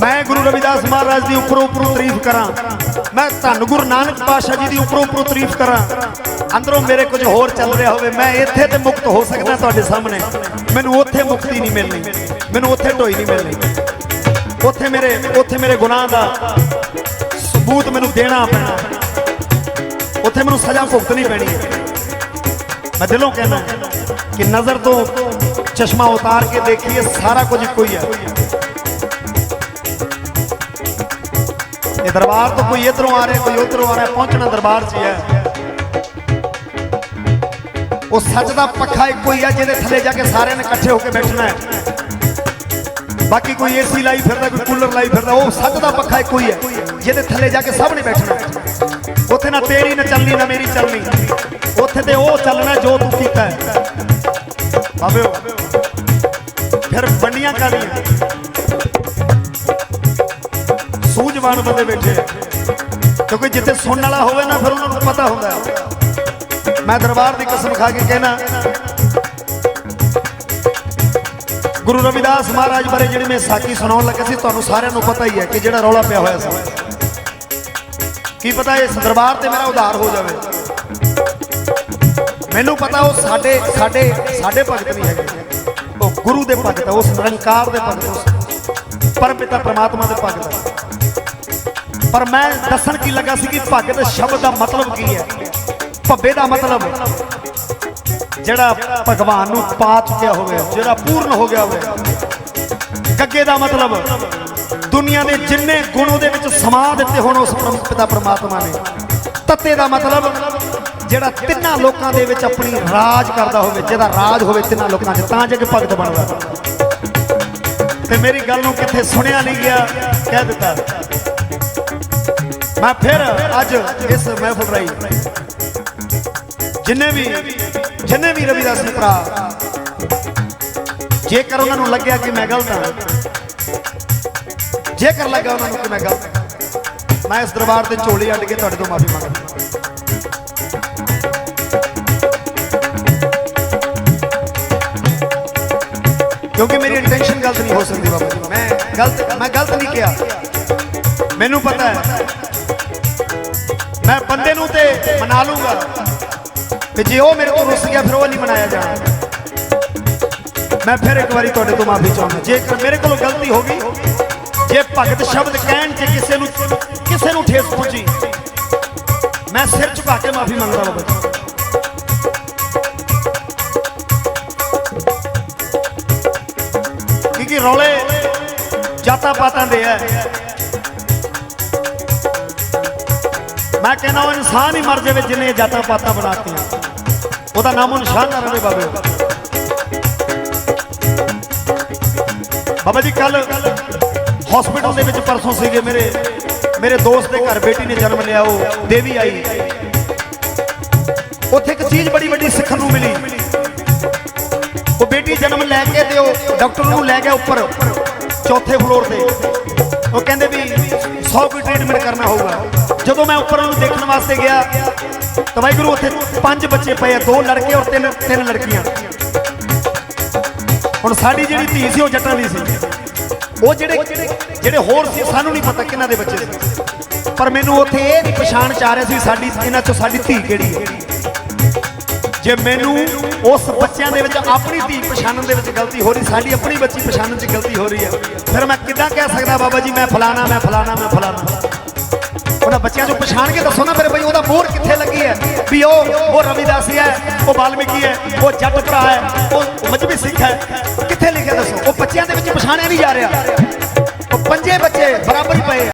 ਮੈਂ ਗੁਰੂ ਰਵਿਦਾਸ ਮਹਾਰਾਜ ਦੀ ਉੱਪਰੋਂ ਉੱਪਰੋਂ ਤਾਰੀਫ ਕਰਾਂ। ਮੈਂ ਧੰਨ ਗੁਰੂ ਨਾਨਕ ਪਾਤਸ਼ਾਹ ਜੀ ਦੀ ਉੱਪਰੋਂ ਉੱਪਰੋਂ ਤਾਰੀਫ ਕਰਾਂ। ਅੰਦਰੋਂ ਮੇਰੇ ਕੁਝ ਹੋਰ ਚੱਲ ਰਿਹਾ ਹੋਵੇ, ਮੈਂ ਇੱਥੇ ਤੇ ਮੁਕਤ ਹੋ ਸਕਦਾ ਤੁਹਾਡੇ ਸਾਹਮਣੇ। ਮੈਨੂੰ ਉੱਥੇ ਮੁਕਤੀ ਨਹੀਂ ਮਿਲਣੀ। ਮੈਨੂੰ ਉੱਥੇ ਢੋਈ ਨਹੀਂ ਮਿਲਣੀ। ਉੱਥੇ ਮੇਰੇ ਉੱਥੇ ਮੇਰੇ ਗੁਨਾਹ ਦਾ ਸਬੂਤ ਮੈਨੂੰ ਦੇਣਾ ਪੈਣਾ। ਉੱਥੇ ਮੈਨੂੰ ਸਜ਼ਾ ਭੁਗਤਣੀ ਪੈਣੀ ਹੈ। ਮੈਂ ਦਿਲੋਂ ਕਹਿੰਦਾ ਕਿ ਨਜ਼ਰ ਤੋਂ ਚਸ਼ਮਾ ਉਤਾਰ ਕੇ ਦੇਖੀਏ, ਸਾਰਾ ਕੁਝ ਇੱਕੋ ਹੀ ਹੈ। ਇਹ ਦਰਬਾਰ ਤੋਂ ਕੋਈ ਇਧਰੋਂ ਆ ਰਿਹਾ, ਕੋਈ ਉਧਰੋਂ ਆ ਰਿਹਾ, ਪਹੁੰਚਣਾ ਦਰਬਾਰ 'ਚ ਹੈ। ਉਹ ਸੱਚ ਦਾ ਪੱਖਾ ਇੱਕੋ ਹੀ ਹੈ ਜਿਹਦੇ ਥੱਲੇ ਜਾ ਕੇ ਸਾਰਿਆਂ ਨੇ ਇਕੱਠੇ ਹੋ ਕੇ ਬੈਠਣਾ ਹੈ। ਬਾਕੀ ਕੋਈ ਏਸੀ ਲਾਈ ਫਿਰਦਾ, ਕੋਈ ਕੂਲਰ ਲਾਈ ਫਿਰਦਾ, ਉਹ ਸੱਚ ਦਾ ਪੱਖਾ ਇੱਕੋ ਹੀ ਹੈ, ਜਿਹਦੇ ਥੱਲੇ ਜਾ ਕੇ ਸਭ ਨੇ ਬੈਠਣਾ ਉੱਥੇ ਨਾ ਤੇਰੀ, ਨਾ ਚੱਲਣੀ, ਨਾ ਮੇਰੀ ਚੱਲਣੀ। ਉੱਥੇ ਤੇ ਉਹ ਚੱਲਣਾ ਜੋ ਤੂੰ ਕੀਤਾ ਹੈ। ਬਾਬਿਓ ਫਿਰ ਵੰਡੀਆਂ ਕਾਦੀਆਂ ਸੂਝਵਾਨ ਬੰਦੇ ਬੈਠੇ ਕਿਉਂਕਿ ਜਿੱਥੇ ਸੁਣਨ ਵਾਲਾ ਹੋਵੇ ਨਾ, ਫਿਰ ਉਹਨਾਂ ਨੂੰ ਪਤਾ ਹੁੰਦਾ ਮੈਂ ਦਰਬਾਰ ਦੀ ਕਸਮ ਖਾ ਕੇ ਕਹਿਣਾ, ਗੁਰੂ ਰਵਿਦਾਸ ਮਹਾਰਾਜ ਬਾਰੇ ਜਿਹੜੀ ਮੈਂ ਸਾਖੀ ਸੁਣਾਉਣ ਲੱਗਾ ਸੀ, ਤੁਹਾਨੂੰ ਸਾਰਿਆਂ ਨੂੰ ਪਤਾ ਹੀ ਹੈ ਕਿ ਜਿਹੜਾ ਰੌਲਾ ਪਿਆ ਹੋਇਆ ਸੀ। ਕੀ ਪਤਾ ਇਸ ਦਰਬਾਰ ਤੇ ਮੇਰਾ ਉਧਾਰ ਹੋ ਜਾਵੇ? ਮੈਨੂੰ ਪਤਾ ਉਹ ਸਾਡੇ ਸਾਡੇ ਸਾਡੇ ਭਗਤ ਨਹੀਂ ਹੈਗੇ। ਉਹ ਗੁਰੂ ਦੇ ਭਗਤ ਉਸ ਨਿਰੰਕਾਰ ਦੇ ਭਗਤ ਉਸ ਪਰਮਪਿਤਾ ਪ੍ਰਮਾਤਮਾ ਦੇ ਭਗਤ ਪਰ ਮੈਂ ਦੱਸਣ ਕੀ ਲੱਗਾ ਸੀ ਕਿ ਭਗਤ ਸ਼ਬਦ ਦਾ ਮਤਲਬ ਕੀ ਹੈ? ਭੱਬੇ ਦਾ ਮਤਲਬ। ਜਿਹੜਾ ਭਗਵਾਨ ਨੂੰ ਪਾ ਚੁੱਕਿਆ ਹੋਵੇ, ਜਿਹੜਾ ਪੂਰਨ ਹੋ ਗਿਆ ਹੋਵੇ। ਗੱਗੇ ਦਾ ਮਤਲਬ। ਦੁਨੀਆ ਦੇ ਜਿੰਨੇ ਗੁਣ ਉਹਦੇ ਵਿੱਚ ਸਮਾ ਦਿੱਤੇ ਹੋਣ ਉਸ ਪਿਤਾ ਪਰਮਾਤਮਾ ਨੇ। ਤੱਤੇ ਦਾ ਮਤਲਬ, ਜਿਹੜਾ ਤਿੰਨਾਂ ਲੋਕਾਂ ਦੇ ਵਿੱਚ ਆਪਣੀ ਰਾਜ ਕਰਦਾ ਹੋਵੇ, ਜਿਹਦਾ ਰਾਜ ਹੋਵੇ ਤਿੰਨਾਂ ਲੋਕਾਂ 'ਚ, ਤਾਂ ਜਾ ਭਗਤ ਬਣਦਾ। ਤੇ ਮੇਰੀ ਗੱਲ ਨੂੰ ਕਿੱਥੇ ਸੁਣਿਆ ਨਹੀਂ ਗਿਆ, ਕਹਿ ਦਿੱਤਾ। ਮੈਂ ਫਿਰ ਅੱਜ ਇਸ ਮਹਿਫਲ ਰਾਈ ਜਿੰਨੇ ਵੀ ਜਿੰਨੇ ਵੀ ਰਵਿਦਾਸੀ ਭਰਾ ਜੇਕਰ ਉਹਨਾਂ ਨੂੰ ਲੱਗਿਆ ਕਿ ਮੈਂ ਗਲਤ ਹਾਂ ਜੇਕਰ ਲੱਗਾ ਉਹਨਾਂ ਨੂੰ ਕਿ ਮੈਂ ਗਲਤ ਹਾਂ, ਮੈਂ ਇਸ ਦਰਬਾਰ ਤੇ ਝੋਲੀ ਅੱਡ ਕੇ ਤੁਹਾਡੇ ਤੋਂ ਮਾਫੀ ਮੰਗਦਾ ਕਿਉਂਕਿ ਮੇਰੀ ਇੰਟੈਂਸ਼ਨ ਗਲਤ ਨਹੀਂ ਹੋ ਸਕਦੀ ਬਾਬਾ ਜੀ। ਮੈਂ ਗਲਤ ਮੈਂ ਗਲਤ ਨਹੀਂ ਕਿਹਾ। ਮੈਨੂੰ ਪਤਾ ਹੈ ਮੈਂ ਬੰਦੇ ਨੂੰ ਤੇ ਮਨਾ ਲੂੰਗਾ। ਤੇ ਜੇ ਉਹ ਮੇਰੇ ਤੋਂ ਰੁੱਸ ਗਿਆ, ਫਿਰ ਉਹ ਨਹੀਂ ਮਨਾਇਆ ਜਾਣਾ। ਮੈਂ ਫਿਰ ਇੱਕ ਵਾਰੀ ਤੁਹਾਡੇ ਤੋਂ ਮਾਫੀ ਚਾਹੁੰਦਾ। ਜੇ ਮੇਰੇ ਕੋਲੋਂ ਗਲਤੀ ਹੋ ਗਈ, ਜੇ ਭਗਤ ਸ਼ਬਦ ਕਹਿਣ 'ਚ ਕਿਸੇ ਨੂੰ ਕਿਸੇ ਨੂੰ ਠੇਸ ਪਹੁੰਚੀ ਮੈਂ ਸਿਰ ਝੁਕਾ ਕੇ ਮਾਫੀ ਮੰਗਦਾ ਬਾਬਾ ਜੀ ਕਿਉਂਕਿ ਰੌਲੇ ਜਾਤਾਂ ਪਾਤਾਂ ਦੇ ਆ ਮੈਂ ਕਹਿੰਦਾ ਉਹ ਇਨਸਾਨ ਹੀ ਮਰ ਜਾਵੇ ਜਿੰਨੇ ਜਾਤਾਂ ਪਾਤਾਂ ਬਣਾਤੀਆਂ। ਉਹਦਾ ਨਾਮੋ ਨਿਸ਼ਾਨ ਨਾ ਰਹੇ ਬਾਬੇ। ਬਾਬਾ ਜੀ ਕੱਲ ਹਸਪੀਟਲ ਦੇ ਵਿੱਚ ਪਰਸੋਂ ਸੀਗੇ ਮੇਰੇ। ਮੇਰੇ ਦੋਸਤ ਦੇ ਘਰ ਬੇਟੀ ਨੇ ਜਨਮ ਲਿਆ, ਉਹ ਦੇਵੀ ਆਈ। ਉੱਥੇ ਇੱਕ ਚੀਜ਼ ਬੜੀ ਵੱਡੀ ਸਿੱਖਣ ਨੂੰ ਮਿਲੀ। ਉਹ ਬੇਟੀ ਜਨਮ ਲੈ ਕੇ ਤੇ ਉਹ ਡਾਕਟਰ ਨੂੰ ਲੈ ਗਿਆ ਉੱਪਰ, ਚੌਥੇ ਫਲੋਰ ਤੇ। ਉਹ ਕਹਿੰਦੇ ਵੀ 100 ਕੋਈ ਟ੍ਰੀਟਮੈਂਟ ਕਰਨਾ ਹੋਊਗਾ। ਜਦੋਂ ਮੈਂ ਉੱਪਰ ਉਹਨੂੰ ਦੇਖਣ ਵਾਸਤੇ ਗਿਆ, ਤਾਂ ਵਾਹਿਗੁਰੂ ਉੱਥੇ ਪੰਜ ਬੱਚੇ ਪਏ ਆ, ਦੋ ਲੜਕੇ ਔਰ ਤਿੰਨ ਤਿੰਨ ਲੜਕੀਆਂ। ਹੁਣ ਸਾਡੀ ਜਿਹੜੀ ਧੀ ਸੀ, ਉਹ ਜੱਟਾਂ ਦੀ ਸੀ। ਉਹ ਜਿਹੜੇ ਜਿਹੜੇ ਹੋਰ ਸੀ ਸਾਨੂੰ ਨਹੀਂ ਪਤਾ ਕਿਹਨਾਂ ਦੇ ਬੱਚੇ ਸੀ। ਪਰ ਮੈਨੂੰ ਉੱਥੇ ਇਹ ਨਹੀਂ ਪਛਾਣ ਚ ਆ ਰਿਹਾ ਸੀ, ਸਾਡੀ, ਇਹਨਾਂ ਚੋਂ ਸਾਡੀ ਧੀ ਕਿਹੜੀ ਹੈ? ਜੇ ਮੈਨੂੰ ਉਸ ਬੱਚਿਆਂ ਦੇ ਵਿੱਚ ਆਪਣੀ ਧੀ ਪਛਾਣਨ ਦੇ ਵਿੱਚ ਗਲਤੀ ਹੋ ਰਹੀ, ਸਾਡੀ ਆਪਣੀ ਬੱਚੀ ਪਛਾਣਨ 'ਚ ਗਲਤੀ ਹੋ ਰਹੀ ਹੈ, ਫਿਰ ਮੈਂ ਕਿੱਦਾਂ ਕਹਿ ਸਕਦਾ, ਬਾਬਾ ਜੀ, ਮੈਂ ਫਲਾਣਾ ਮੈਂ ਫਲਾਣਾ ਮੈਂ ਫਲਾਣਾ। ਉਹਨਾਂ ਬੱਚਿਆਂ ਨੂੰ ਪਛਾਣ ਕੇ ਦੱਸੋ ਨਾ ਮੇਰੇ ਬਈ, ਉਹਦਾ ਮੋਹਰ ਕਿੱਥੇ ਲੱਗੀ ਹੈ? ਵੀ ਉਹ ਉਹ ਰਵਿਦਾਸੀ ਹੈ ਉਹ ਵਾਲਮੀਕੀ ਹੈ, ਉਹ ਜੱਟ ਭਰਾ ਹੈ, ਉਹ ਮਜਬੀ ਸਿੱਖ ਹੈ। ਕਿੱਥੇ ਲਿਖਿਆ ਦੱਸੋ? ਉਹ ਬੱਚਿਆਂ ਦੇ ਵਿੱਚ ਪਛਾਣਿਆ ਨਹੀਂ ਜਾ ਰਿਹਾ। ਉਹ ਪੰਜੇ ਬੱਚੇ ਬਰਾਬਰ ਹੀ ਪਏ